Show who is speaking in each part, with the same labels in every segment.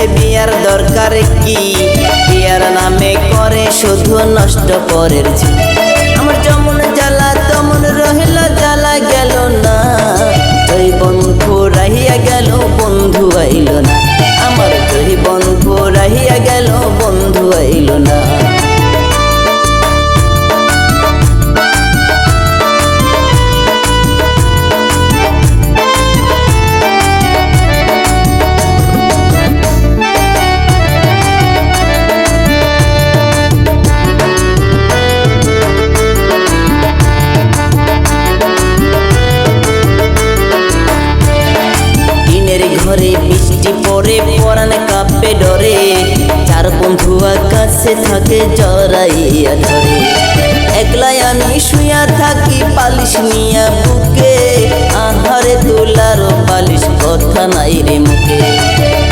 Speaker 1: তাইলে বিয়ার দরকার কি? বিয়ার নামে করে শুধু নষ্ট পরের আমার যেমন জ্বালা তেমন রহিল জ্বালা আকাশে থাকে জড়াইয়া ধরে। একলাই আমি শুয়া থাকি পালিশ নিয়া বুকে। আহারে তোলার পালিশ কথা নাই রে মুখে।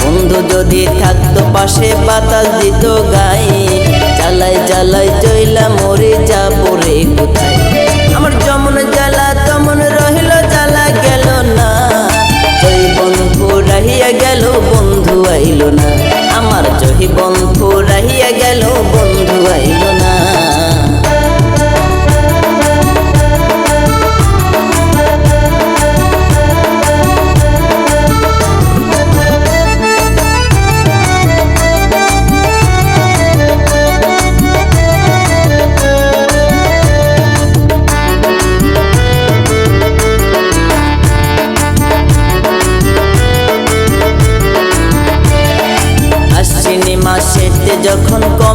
Speaker 1: বন্ধু যদি থাকতো পাশে বাতাস দিত গায়ে। জ্বালাই জ্বালাই জইলা মরে যাব রে কোথায়? আমার যেমন জ্বালা, তেমন রহিল, জ্বালা গেল না। জয় বন্ধু, রাহিয়া গেল, বন্ধু আইল না। আমার জহি বন্ধু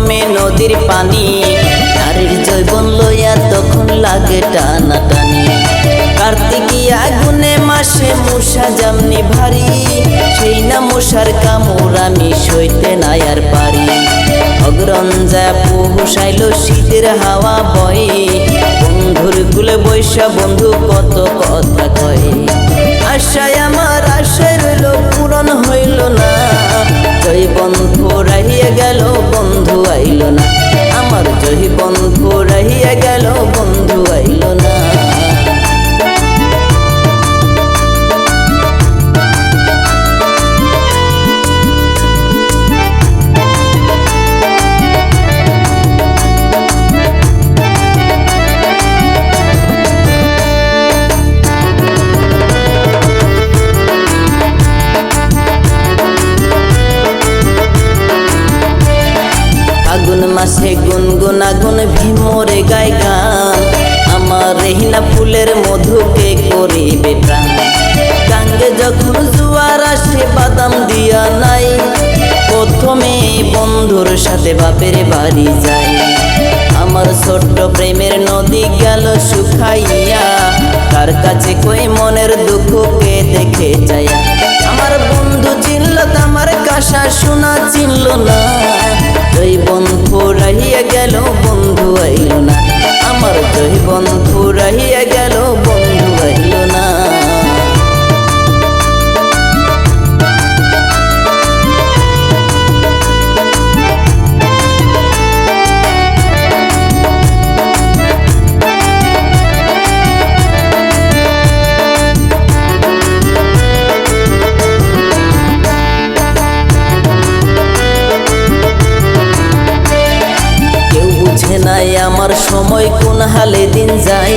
Speaker 1: যখন নদীর পানি। নারীর জৈবন লইয়া তখন লাগে টানা টানি। কার্তিকী আগুনে মাসে মূষা জামনি ভারী সেই না মশার কামড় আমি সইতে নাই আর পারি। অগ্রঞ্জা পুষাইল শীতের হাওয়া বয়ে। বন্ধুর কুলে বৈশা বন্ধু কত কথা কয়। আশায় আমার আশায় রইল পূরণ মাসে গুনগুন আগুন ভীমরে গায় গান। আমার রেহিনা ফুলের মধুকে করিবে প্রাণ? গাঙ্গে যখন জুয়ার আসে, বাদাম দিয়া নাই। প্রথমে বন্ধুর সাথে বাপের বাড়ি যাই। আমার ছোট্ট প্রেমের নদী গেল শুকাইয়া। তার কাছে কই মনের দুঃখকে দেখে যায়? আমার বন্ধু চিনল, আমার কাশা শোনা চিনল না। জয় বন্ধু রাহিয়া গেল বন্ধু। আমার সময় কোন হালে দিন যাই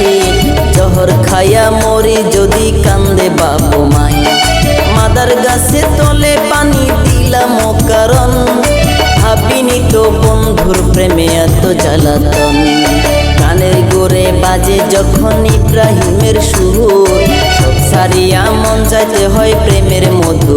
Speaker 1: জহর খাইয়া মরি যদি কান্দে বাপ মাই। মাদার গাছে তলে পানি দিলাম কারণ। ভাবিনি তো বন্ধুর প্রেমে এত জ্বালাতন। কানের গোরে বাজে যখন ইব্রাহিমের সুর। সব সারিয়া মন যাইতে হয় প্রেমের মধু